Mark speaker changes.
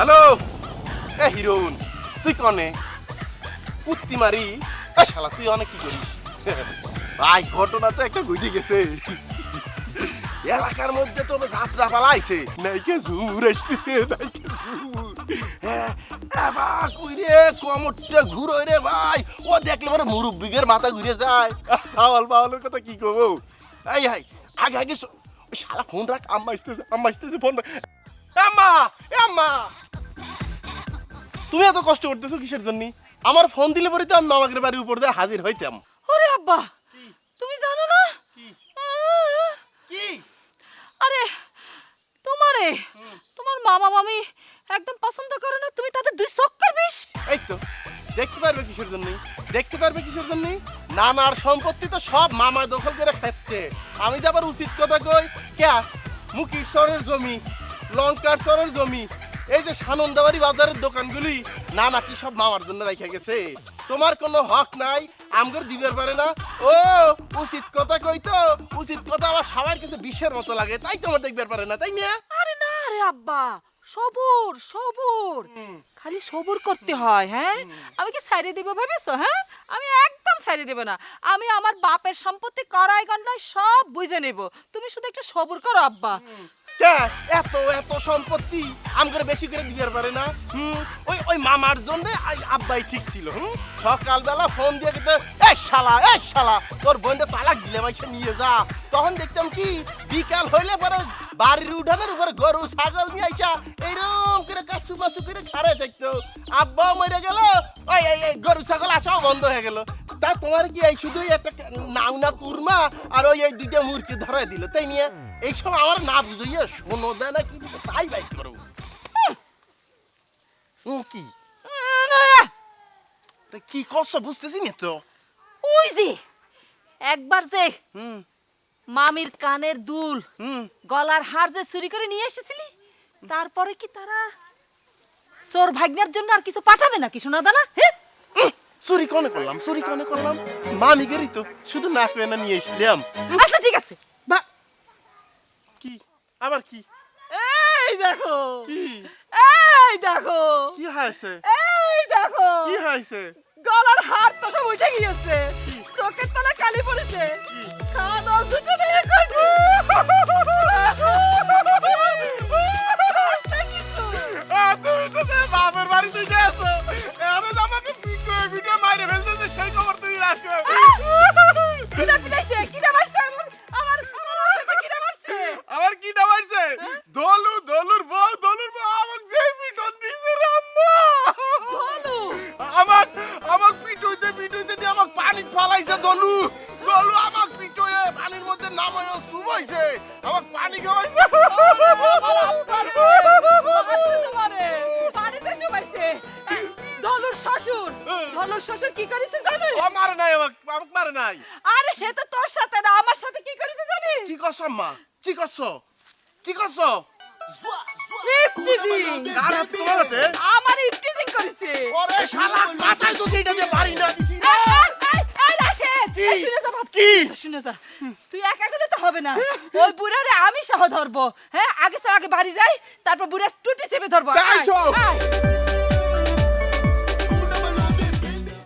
Speaker 1: Hello? এ হিরোন তুই কনে? কুত্তি মারি? এ শালা, তুই অনেক কি করিস? ভাই, ঘটনা তো একটা ঘটে গেছে। এলাকার মধ্যে তো যাত্রা পালাইছে। নাইকে ঝুমুর আসতেছে, নাইকে ঝুমুর হ্যাঁ এবা কই রে, কমরটা ঘুরো রে ভাই। ও দেখলে পরে মুরব্বিগের মাথা ঘুরে যায়। সাওয়াল বাওয়ালের কথা কি কব? হাই আগে আগে শালা, ফোন রাখ, আম্মা আসতেছে আম্মা আসতেছে আম্মা আম্মা। তুমি এত কষ্ট করতেছো কিসের জন্য? আমার ফোন দিলে পরে তো আমি মামাকের বাড়ির উপর দিয়ে হাজির হইতাম।
Speaker 2: ওরে আব্বা তুমি জানো না?
Speaker 1: কি?
Speaker 2: আরে তোমারে তোমার মামা মামি একদম পছন্দ করে না তুমি তাদের দুই চক্কর বিষ
Speaker 1: এই তো দেখতে পারবে কিসের জন্য? দেখতে পারবে কিসের জন্য? নানার সম্পত্তি তো সব মামা দখল করে খাচ্ছে। আমি যে আবার উচিত কথা কই ক্যা? মুখির চরের জমি লঙ্কার চরের জমি এই যে সানন্দাবাড়ি বাজারের দোকানগুলি নানা কি সব মামার জন্য রেখে গেছে? তোমার কোনো হক নাই আমগর দিবের পারে না। ও উচিত কথা কই তো উচিত কথা আবার সবার কাছে বিষের মতো লাগে তাই তোমার দেখবার পারে না তাই না
Speaker 2: আরে না রে আব্বা সবুর সবুর। খালি সবুর করতে হয় হ্যাঁ? আমি কি ছাইড়ে দিব ভেবেছো হ্যাঁ? আমি একদম ছাইড়ে দেব না। আমি আমার বাপের সম্পত্তি করাই গন্ডায় সব বুঝে নেব। তুমি শুধু একটু সবুর করো আব্বা।
Speaker 1: এত এত সম্পত্তি আমগরে বেশি করে দিবার পারে না। হুম, ওই ওই মামার জন্য আব্বাই ঠিক ছিল, হুম? সকালবেলা ফোন দিয়ে দিতে এই শালা এই শালা, তোর বোনটা তালাক দিলে মাইসে নিয়ে যা। তখন দেখতাম কি, বিকাল হইলে পরে বাড়ির উঠানের উপরে গরু, ছাগল নিয়ে আইসা এইরকম করে কাছু মাছু করে খারে দেখতো। আব্বা মরে গেল, ওই, এই গরু, ছাগল আসাও বন্ধ হয়ে গেল। তা তোমার কি এই শুধু একটা নাও না কুরমা আর ওই, এই দুইটা মুরগি ধরাই দিল? তাই নিয়ে এই সব আমার না বুঝাইয়া শোনো দেয় না কি তাই বাইক করো। কি? কি করছ বুঝতেছি না তো?
Speaker 2: ওই যে একবার যে মামির কানের দুল গলার হার যে চুরি করে নিয়ে এসেছিলি তারপরে কি তারা চোর ভাগ্নের জন্য আর কিছু পাঠাবে নাকি শোনা দানা
Speaker 1: চুরি কনে করলাম চুরি কনে করলাম। মামিগেরই তো শুধু না পেয়ে না নিয়ে এসলাম।
Speaker 2: আচ্ছা ঠিক আছে।
Speaker 1: কি? আবার কি?
Speaker 2: এই দেখো।
Speaker 1: কি?
Speaker 2: এই দেখো।
Speaker 1: কি হয়েছে?
Speaker 2: এই দেখো।
Speaker 1: কি হয়েছে?
Speaker 2: গলার হার তো সব উঠে গিয়েছে। চোখের তলা কালি পড়েছে। খাওয়া দাওয়া
Speaker 1: তুমি তো সে বাপের আমাকে ভিডিও মাইরে ফেলতেছে সেই খবর তুমি রাখো
Speaker 2: আমার আমার
Speaker 1: পিটুইতে পিটুইতে দিয়ে আমাকে পানি ফালাইছে দলু। দলু আমাকে পিটুয়ে পানির মধ্যে নামায় সুবাইছে আমাকে পানি খাওয়াইছে।
Speaker 2: শ্বশুর শ্বশুর কি করেছে জানিস
Speaker 1: ও মারে নাই আমাকে আমাকে মারে নাই।
Speaker 2: আরে সে তো তোর সাথে না আমার সাথে কি করেছে জানিস
Speaker 1: কি আম্মা? কি করছ কি হাত
Speaker 2: আমার
Speaker 1: ওরে শালা মাথায় তো এইটা দিয়ে বাড়ি না দিছি রে।
Speaker 2: এই, এই, এই, রাশেদ, শুনে যা
Speaker 1: কি?
Speaker 2: শুনে যা। তুই একা গেলে তো হবে না। ওই বুড়ারে আমি সহ ধরবো। হ্যাঁ আগে সব আগে বাড়ি যাই তারপর বুড়া টুটি চেপে ধরবো।